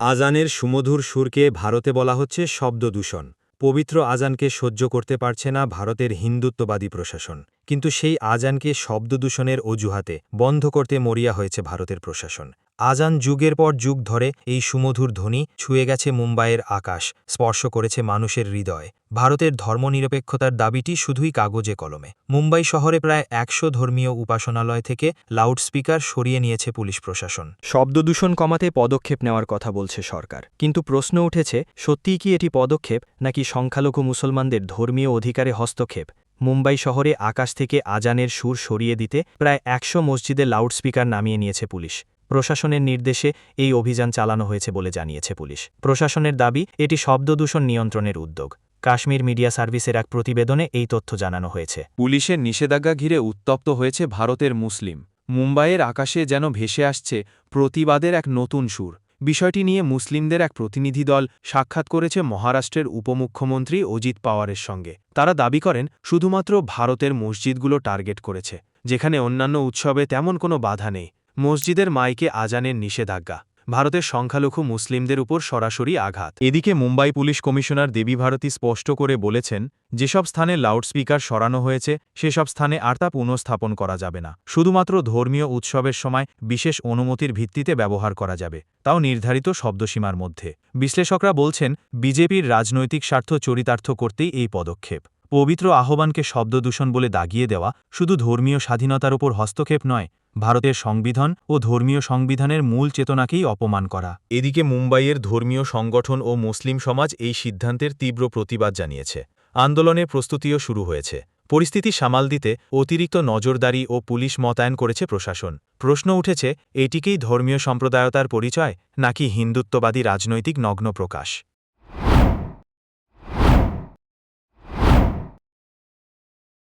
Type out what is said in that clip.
আজানের সুমধুর সুরকে ভারতে বলা হচ্ছে শব্দ দূষণ পবিত্র আজানকে সহ্য করতে পারছে না ভারতের হিন্দুত্ববাদী প্রশাসন। কিন্তু সেই আজানকে শব্দ দূষণের অজুহাতে বন্ধ করতে মরিয়া হয়েছে ভারতের প্রশাসন। আজান যুগের পর যুগ ধরে এই সুমধুর ধ্বনি ছুঁয়ে গেছে মুম্বাইয়ের আকাশ, স্পর্শ করেছে মানুষের হৃদয়। ভারতের ধর্মনিরপেক্ষতার দাবিটি শুধুই কাগজে কলমে। মুম্বাই শহরে প্রায় একশো ধর্মীয় উপাসনালয় থেকে লাউডস্পিকার সরিয়ে নিয়েছে পুলিশ প্রশাসন। শব্দদূষণ কমাতে পদক্ষেপ নেওয়ার কথা বলছে সরকার। কিন্তু প্রশ্ন উঠেছে, সত্যিই কি এটি পদক্ষেপ, নাকি সংখ্যালঘু মুসলমানদের ধর্মীয় অধিকারে হস্তক্ষেপ? মুম্বাই শহরে আকাশ থেকে আজানের সুর সরিয়ে দিতে প্রায় একশো মসজিদে লাউডস্পিকার নামিয়ে নিয়েছে পুলিশ। প্রশাসনের নির্দেশে এই অভিযান চালানো হয়েছে বলে জানিয়েছে পুলিশ। প্রশাসনের দাবি, এটি শব্দদূষণ নিয়ন্ত্রণের উদ্যোগ। কাশ্মীর মিডিয়া সার্ভিসের এক প্রতিবেদনে এই তথ্য জানানো হয়েছে। পুলিশের নিষেধাজ্ঞা ঘিরে উত্তপ্ত হয়েছে ভারতের মুসলিম। মুম্বাইয়ের আকাশে যেন ভেসে আসছে প্রতিবাদের এক নতুন সুর। বিষয়টি নিয়ে মুসলিমদের এক প্রতিনিধি দল সাক্ষাৎ করেছে মহারাষ্ট্রের উপমুখ্যমন্ত্রী অজিত পাওয়ারের সঙ্গে। তারা দাবি করেন, শুধুমাত্র ভারতের মসজিদগুলো টার্গেট করেছে, যেখানে অন্যান্য উৎসবে তেমন কোনো বাধা নেই। মসজিদের মাইকে আজানের নিষেধাজ্ঞা, ভারতের সংখ্যালঘু মুসলিমদের উপর সরাসরি আঘাত। এদিকে মুম্বাই পুলিশ কমিশনার দেবী ভারতী স্পষ্ট করে বলেছেন, যেসব স্থানে লাউডস্পিকার সরানো হয়েছে, সেসব স্থানে আর তা পুনঃস্থাপন করা যাবে না। শুধুমাত্র ধর্মীয় উৎসবের সময় বিশেষ অনুমতির ভিত্তিতে ব্যবহার করা যাবে, তাও নির্ধারিত শব্দসীমার মধ্যে। বিশ্লেষকরা বলছেন, বিজেপির রাজনৈতিক স্বার্থ চরিতার্থ করতেই এই পদক্ষেপ। পবিত্র আহ্বানকে শব্দদূষণ বলে দাগিয়ে দেওয়া শুধু ধর্মীয় স্বাধীনতার উপর হস্তক্ষেপ নয়, ভারতের সংবিধান ও ধর্মীয় সংবিধানের মূল চেতনাকেই অপমান করা। এদিকে মুম্বাইয়ের ধর্মীয় সংগঠন ও মুসলিম সমাজ এই সিদ্ধান্তের তীব্র প্রতিবাদ জানিয়েছে। আন্দোলনের প্রস্তুতিও শুরু হয়েছে। পরিস্থিতি সামাল দিতে অতিরিক্ত নজরদারি ও পুলিশ মোতায়েন করেছে প্রশাসন। প্রশ্ন উঠেছে, এটিকেই ধর্মীয় সম্প্রদায়তার পরিচয় নাকি হিন্দুত্ববাদী রাজনৈতিক নগ্ন প্রকাশ